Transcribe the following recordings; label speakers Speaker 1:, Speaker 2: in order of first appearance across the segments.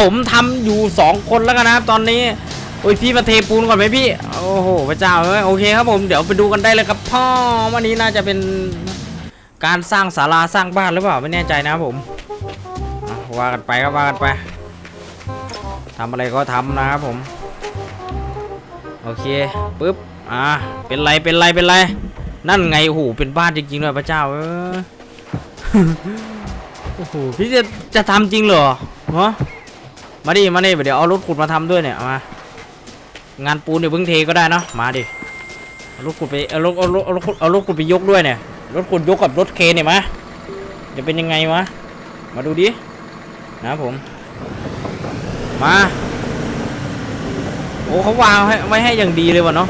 Speaker 1: ผมทำอยู่สองคนแล้วกันนะครับตอนนี้โอ้ยพี่มาเทปูนก่อนไหมพี่ โอ้โหพระเจ้าเอ้ยโอเคครับผมเดี๋ยวไปดูกันได้เลยครับพ่อวันนี้น่าจะเป็นการสร้างศาลาสร้างบ้านหรือเปล่าไม่แน่ใจนะครับผมว่ากันไปครับว่ากันไปทำอะไรก็ทำนะครับผม โอเคปึ๊บอ่าเป็นไรเป็นไรเป็นไร นั่นไงโอ้โหเป็นบ้านจริงๆเลยพระเจ้าเออโอ้โหพี่จะจะทำจริงเหรอฮะ มาดิมาดิเดี๋ยวเอารถขุดมาทำด้วยเนี่ยมางานปูนเดี๋ยวเพิ่งเทก็ได้เนะมาดิเอารถขุดไปเอารถเอารถเอารถขุดเอารถขุดไปยกด้วยเนี่ยรถขุดยกกับรถเคเนี่ยมาจะเป็นยังไงวะมาดูดินะผม มาโอ้เขาวางให้ไว้ให้อย่างดีเลยวะเนาะ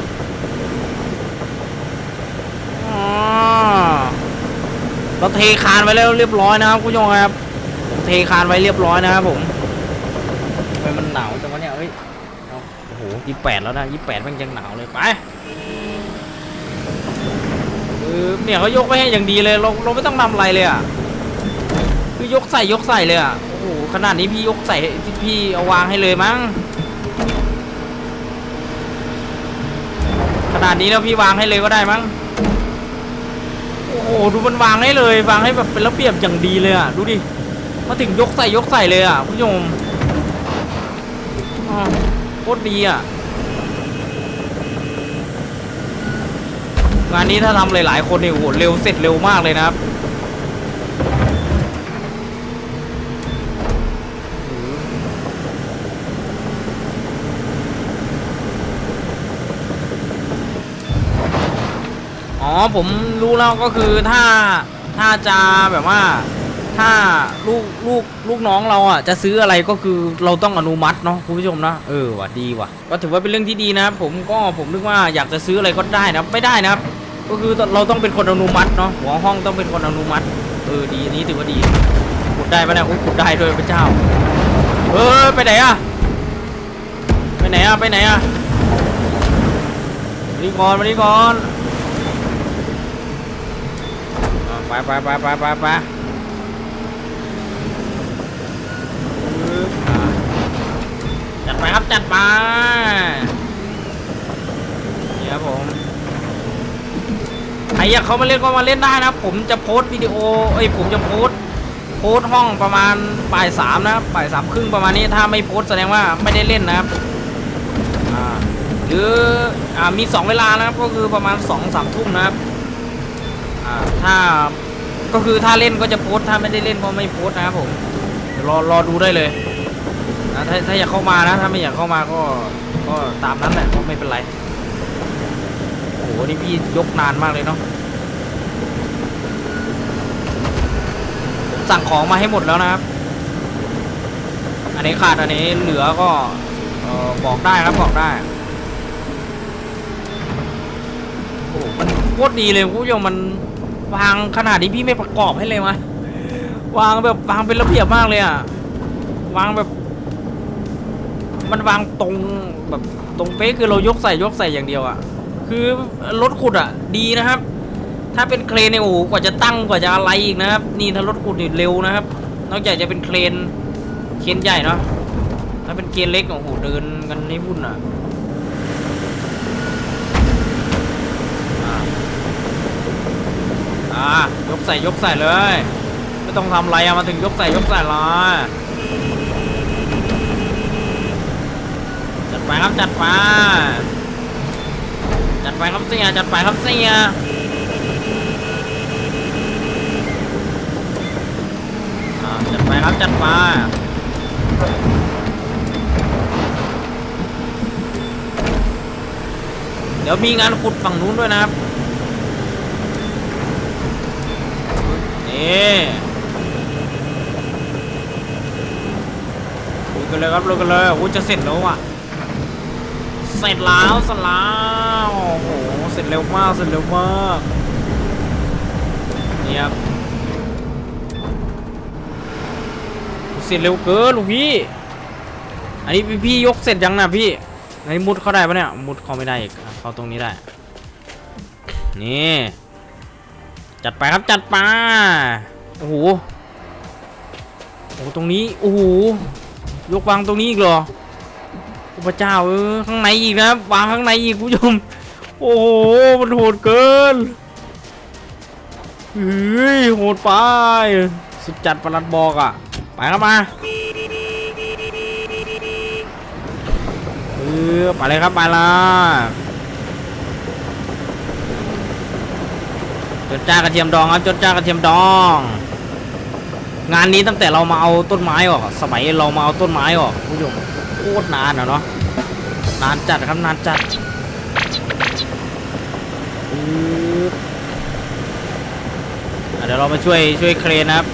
Speaker 1: อ๋อเราเทคานไว้แล้วเรียบร้อยนะครับคุณผู้ชมครับเทคานไว้เรียบร้อยนะครับผม ไมมันหนาวจังวะเนี่ยเฮ้ยเอาโอ้โหยี่แปดแล้วนะยี่แปดมันยังหนาวเลยไปเออเนี่ยเขายกไว้ให้อย่างดีเลยเราเราไม่ต้องทำอะไรเลยอะคือยกใส่ยกใส่เลยอะโอ้โหขนาดนี้พี่ยกใส่พี่เอาวางให้เลยมั้งขนาดนี้แล้วพี่วางให้เลยก็ได้มั้งโอ้โหดูมันวางให้เลยวางให้แบบเป็นระเบียบอย่างดีเลยอะดูดิมาถึงยกใส่ยกใส่เลยอะคุณผู้ชม โคตรดีอะ งานนี้ถ้าทำหลาย ๆ คนเนี่ยโอ้โหเร็วเสร็จเร็วมากเลยนะครับอ๋อผมรู้แล้วก็คือถ้าถ้าจะแบบว่า ถ้าลูกลูกลูกน้องเราอะจะซื้ออะไรก็คือเราต้องอนุมัติเนาะคุณผู้ชมนะเออว่ะดีว่ะ ก็ถือว่าเป็นเรื่องที่ดีนะครับผมก็ผมนึกว่าอยากจะซื้ออะไรก็ได้นะไม่ได้นะครับ ก็คือเราต้องเป็นคนอนุมัติเนาะหัวห้องต้องเป็นคนอนุมัติเออดีอันนี้ถือว่าดีขุดได้ปะเนี่ยอุ๊ยขุดได้ด้วยพระเจ้า เออไปไหนอะไปไหนอะไปไหนอะมานี่ก่อนมานี่ก่อนไปไปไปไปไปไปปึ๊บอะจัด ไปครับจัดไปนี่ครับผมใครอยากเข้ามาเล่นก็มาเล่นได้นะครับผมจะโพสต์วิดีโอเอ้ยผมจะโพสต์โพสต์ห้องประมาณบ่ายสามนะครับบ่ายสามครึ่งประมาณนี้ถ้าไม่โพสต์แสดงว่าไม่ได้เล่นนะครับหรืออ่ามีสองเวลานะครับก็คือประมาณสองสามทุ่มนะครับถ้าก็คือถ้าเล่นก็จะโพสต์ถ้าไม่ได้เล่นก็ไม่โพสต์นะครับผมรอรอดูได้เลย นะถ้าถ้าอยากเข้ามานะ ถ้าไม่อยากเข้ามาก็ ก็ตามนั้นแหละก็ไม่เป็นไร โอ้โห นี่พี่ยกนานมากเลยเนาะสั่งของมาให้หมดแล้วนะครับ อันนี้ขาดอันนี้เหลือก็บอกได้ครับบอกได้ โอ้โหมันโคตรดีเลยคุณผู้ชมมันวางขนาดนี้พี่ไม่ประกอบให้เลยวะวางแบบวางเป็นระเบียบมากเลยอะวางแบบ มันวางตรงแบบตรงเป๊ะคือเรายกใส่ยกใส่อย่างเดียวอะ คือรถขุดอะ ดีนะครับ ถ้าเป็นเครนเนี่ยโอ้โหกว่าจะตั้งกว่าจะอะไรอีกนะครับ นี่ถ้ารถขุดนี่เร็วนะครับ นอกจากจะเป็นเครนเครนใหญ่เนาะถ้าเป็นเครนเล็กโอ้โหเดินกันให้วุ่นอะอ่าอ่ายกใส่ยกใส่เลย ไม่ต้องทำอะไรอะมาถึงยกใส่ยกใส่เลยจัด ไปครับจัดไปจัดไปครับเสียจัดไปครับเสียจัดไปครับจัดไปเดี๋ยวมีงานขุดฝั่งนู้นด้วยนะครับนี่ลุยกันเลยครับลุยกันเลยโอ้จะเสร็จแล้วอะ เสร็จแล้วเสร็จแล้วโอ้โหเสร็จเร็วมากเสร็จเร็วมากนี่ครับเสร็จเร็วเกินลูกพี่ อันนี้พี่พี่ยกเสร็จยังนะพี่อันนี้มุดเข้าได้ปะเนี่ยมุดเข้าไม่ได้อีกเข้าตรงนี้ได้ นี่จัดไปครับจัดไปโอ้โหโอ้ตรงนี้โอ้โหยกวางตรงนี้อีกเหรอ พระเจ้าเออข้างในอีกนะวางข้างในอีกคุณผู้ชมโอ้โหมันโหดเกินเฮ้ยโหดไป สุดจัดประหลัดบอกอะ ไปครับมาเออไปเลยครับไปละจดจ้ากระเทียมดองครับจดจ้ากระเทียมดอง งานนี้ตั้งแต่เรามาเอาต้นไม้ออกอสมัยเรามาเอาต้นไม้ออกคุณผู้ชม คตรนานอะเนาะนานจัดครับนานจัดปึ๊บอะเดี๋ยวเรามาช่วยช่วยเครนนะครับ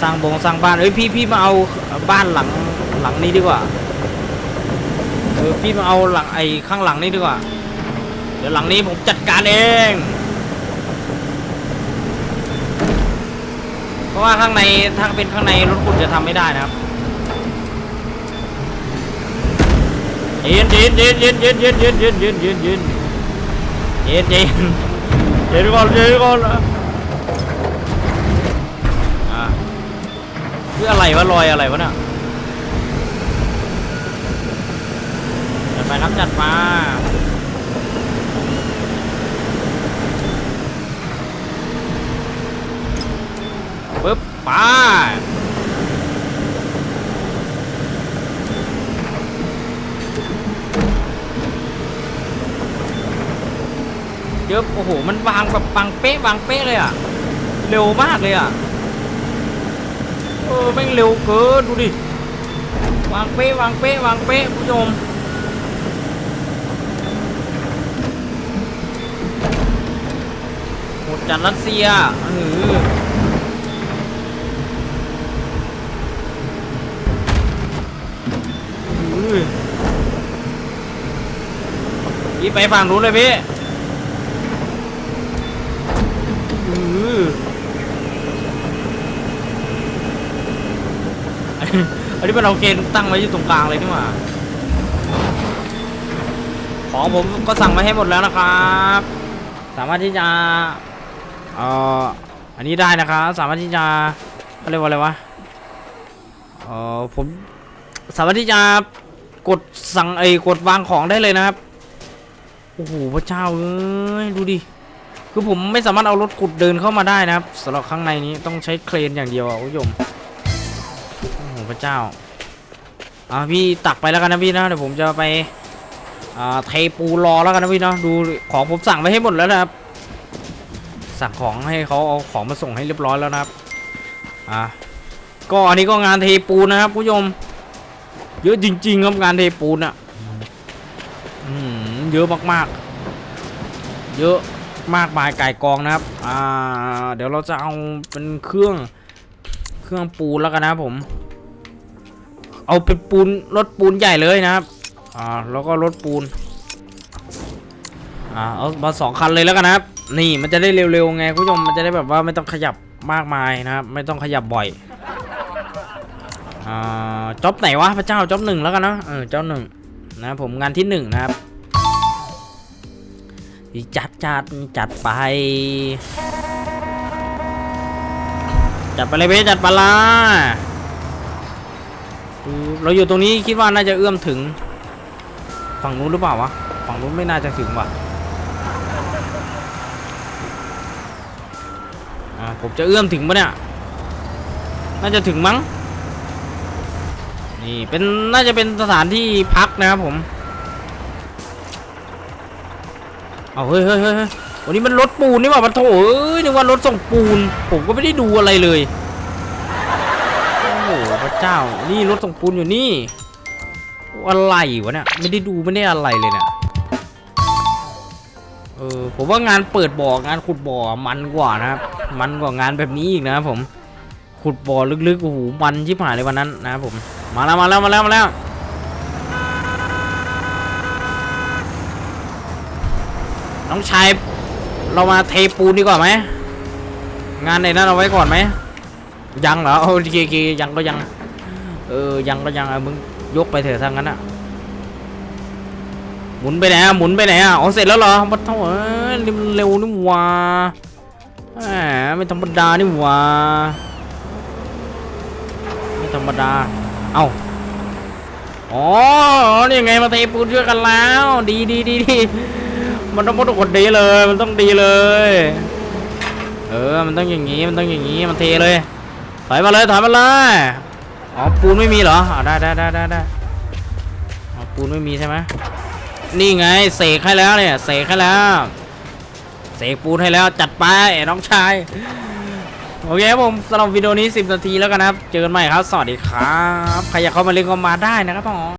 Speaker 1: สร้างบงสร้างบ้านเอ้ยพี่พี่มาเอาบ้านหลังหลังนี้ดีกว่าเออพี่มาเอาหลังไอ้ข้างหลังนี้ดีกว่า เดี๋ยวหลังนี้ผมจัดการเอง เพราะว่าข้างในถ้าเป็นข้างในรถคุณจะทำไม่ได้นะครับเย็นเย็นเย็นเย็นเย็นเย็นเย็นเย็นเย็นเย็นเย็นเย็นเย็นเย็นก่อนเย็นก่อนอะคืออะไรวะลอยอะไรวะเนี่ยจัดไปครับจัดมาปึ๊บไป เยอะโอ้โห มันวางแบบวางเป๊ะวางเป๊ะเลยอะ เร็วมากเลยอะ เออแม่งเร็วเกินดูดิ วางเป๊ะวางเป๊ะวางเป๊ะคุณผู้ชมหมดจัดรัสเซียเออเออพี่ไปฝั่งนู้นเลยพี่เอันนี้เป็นเอาเกณฑ์ตั้งไว้อยู่ตรงกลางเลยนี่หว่าของผมก็สั่งมาให้หมดแล้วนะครับ สามารถที่จะเอ่ออันนี้ได้นะครับ สามารถที่จะเขาเรียกว่าอะไรวะเอ่อผมสามารถที่จะกดสั่งไอ้กดวางของได้เลยนะครับ โอ้โหพระเจ้าเอ้ยดูดิ คือผมไม่สามารถเอารถขุดเดินเข้ามาได้นะครับสำหรับข้างในนี้ต้องใช้เครนอย่างเดียวอะคุณผู้ชมโอ้โหพระเจ้าอ่าพี่ตักไปแล้วกันนะพี่นะเดี๋ยวผมจะไปอ่าเทปูรอแล้วกันนะพี่เนาะดูของผมสั่งไปให้หมดแล้วนะครับ สั่งของให้เขาเอาของมาส่งให้เรียบร้อยแล้วนะครับอ่าก็อันนี้ก็งานเทปูนะครับคุณผู้ชมเยอะจริง ๆ ครับงานเทปูนอะอืมเยอะมากๆ เยอะ มากมายไก่กองนะครับ อ่า เดี๋ยวเราจะเอาเป็นเครื่องเครื่องปูนแล้วกันนะผม เอาเป็นปูนรถปูนใหญ่เลยนะครับ อ่า แล้วก็รถปูน อ่า เอามาสองคันเลยแล้วกันนะครับ นี่มันจะได้เร็วๆไงคุณผู้ชม มันจะได้แบบว่าไม่ต้องขยับมากมายนะครับ ไม่ต้องขยับบ่อยอ่าจ็อบไหนวะพระเจ้าจ็อบหนึ่งแล้วกันเนะเออจ็อบหนึ่งนะผมงานที่หนึ่งนะครับ จัดจัดจัดไป จัดไปเลยเบสจัดปลาเราอยู่ตรงนี้คิดว่าน่าจะเอื้อมถึง ฝั่งนู้นหรือเปล่าวะ ฝั่งนู้นไม่น่าจะถึงว่ะผมจะเอื้อมถึงปะเนี่ย น่าจะถึงมั้ง นี่เป็นน่าจะเป็นสถานที่พักนะครับผม เอาเฮ้ยเฮ้ยเฮ้ยเฮ้ยวันนี้มันรถปูนนี่หว่าปะโถเอ้ยนึกว่ารถส่งปูน ผมก็ไม่ได้ดูอะไรเลย โอ้โหพระเจ้า นี่รถส่งปูนอยู่นี่ อะไรวะเนี่ย ไม่ได้ดูไม่ได้อะไรเลยเนี่ย เออ ผมว่างานเปิดบ่องานขุดบ่อมันกว่านะครับ มันกว่างานแบบนี้อีกนะครับผม ขุดบ่อลึกๆ โอ้โห มันชิบหายเลยวันนั้นนะครับผม มาแล้วมาแล้วมาแล้วมาแล้ว น้องชาย เรามาเทปูนดีกว่าไหม งานในนั้นเอาไว้ก่อนไหม ยังเหรอโอเคโอเคยังก็ยัง เออ ยังก็ยังเออมึงยกไปเถอะทางนั้นอะหมุนไปไหนอะหมุนไปไหนอะอ๋อเสร็จแล้วเหรอบัดเท่าเอ้ยนี่มันเร็วนี่หว่าแหมไม่ธรรมดานี่หว่าไม่ธรรมดา เอ้าอ๋อนี่ไงมาเทปูนช่วยกันแล้ว ดีดีดีดี มันต้องพูดคนดีเลย มันต้องดีเลย เออ มันต้องอย่างนี้ มันต้องอย่างนี้ มันเทเลย ถอยมาเลย ถอยมาเลย อ๋อ ปูนไม่มีเหรออ๋อได้ได้ได้ได้ได้อ๋อ ปูนไม่มีใช่ไหมนี่ไง เสกให้แล้วเนี่ย เสกให้แล้ว เสกปูนให้แล้ว จัดไปน้องชาย โอเคผมสำหรับวิดีโอนี้ 10 นาทีแล้วกันนะครับ เจอกันใหม่ครับ สวัสดีครับ ใครอยากเข้ามาเล่นก็มาได้นะครับผม